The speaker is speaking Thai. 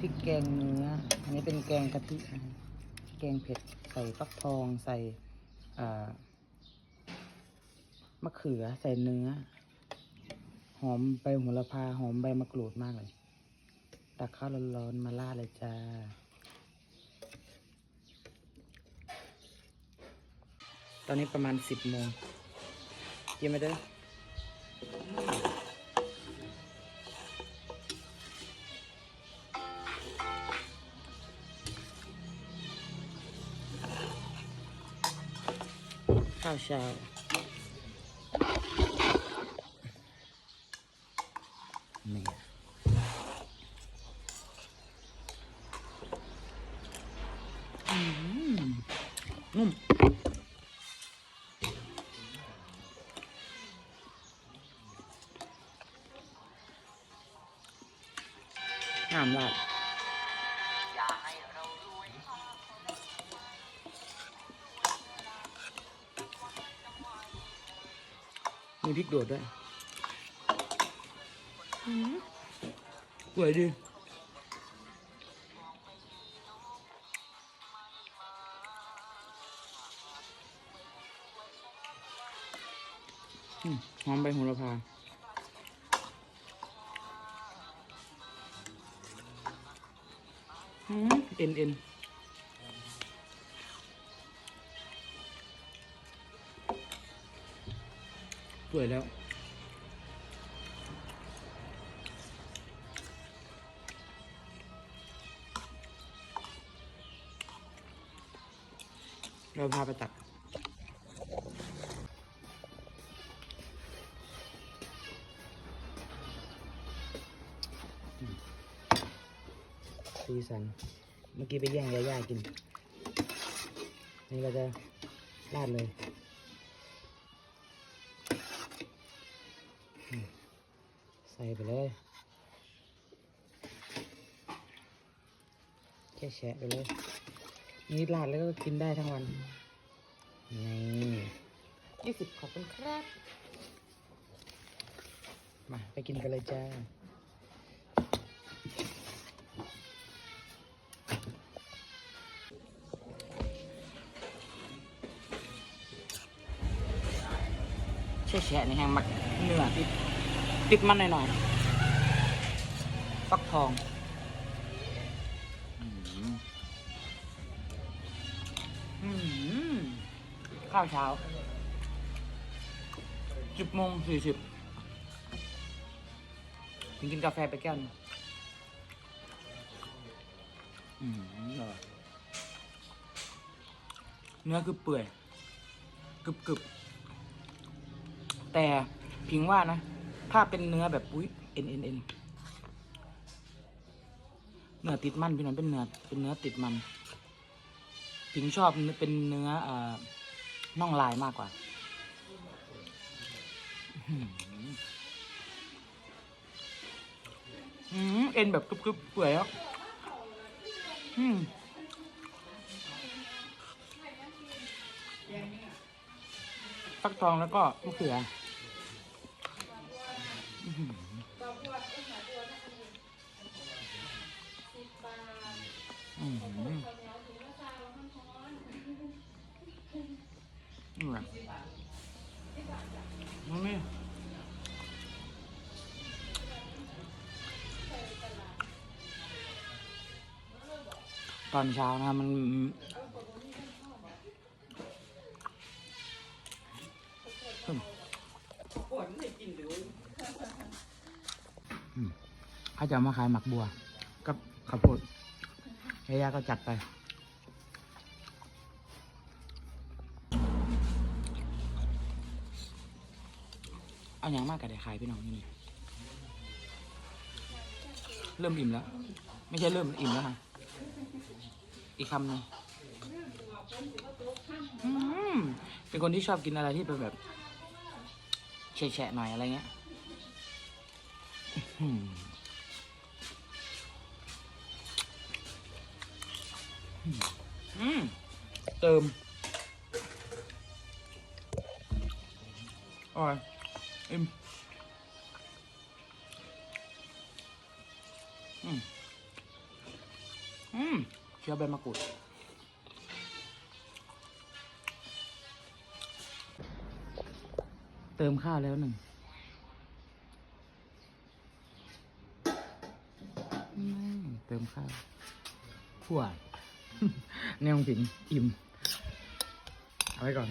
พริกแกงเนื้อ อันนี้เป็นแกงกะทิแกงเผ็ดใส่ฟักทองใส่มะเขือใส่เนื้อ หอมใบโหระพาหอมใบมะกรูดมากเลยตักข้าวร้อนๆมาล่าเลยจ้าตอนนี้ประมาณสิบโมงกินไหมเด้อ ข้าวเช้านี่อืมนุ่มน้ำราด มีพริกโดดด้วยสวยดีอืมหอมใบโหระพาอืมเอ็นเอ็น สวยแล้ว เราพาไปตัดสีสัน เมื่อกี้ไปแย่งยาย่ากิน นี่เราจะราดเลยอืม ใส่ไปเลย แค่แฉะไปเลย นี่ราดแล้วก็กินได้ทั้งวัน นี่ยี่สิบขอบคุณครับ มาไปกินกันเลยจ้าแช่แช่ในแห้งมักเนื้อติด ติดมันหน่อยๆฟักทองข้าวเช้าสิบโมงสี่สิบถึงกินกาแฟไปแก้วนึงเนื้อคือเปื่อยกึบกึบๆแต่พิงว่านะ ถ้าเป็นเนื้อแบบอุ้ยเอ็นเอ็นเอ็นเนื้อติดมันพี่น้องเป็นเนื้อเป็นเนื้อติดมันพิงชอบเป็นเนื้อเอ่อน่องลายมากกว่าอืมเอ็นแบบกรึบๆเปื่อยอะอืมฟักทองแล้วก็มะเขือ อื้อหืออื้อหือนี่แหละมันไม่ตอนเช้านะมัน เขาจะเอามาขายหมักบัว กับข้าวโพดยายาก็จัดไป เอาอย่างมากกับได้ขายพี่น้องที่นี่ เริ่มอิ่มแล้ว ไม่ใช่เริ่มอิ่มแล้วค่ะ อีกคำหนึ่งเป็นคนที่ชอบกินอะไรที่เป็นแบบแฉะๆหน่อยอะไรเงี้ย อืมเติมอร่อยเอ็มอืมอืมเคี้ยวใบมะกรูดเติมข้าวแล้วหนึ่ง มเติมข้าวขั่วแนวผิงอิ่ม เอาไว้ก่อน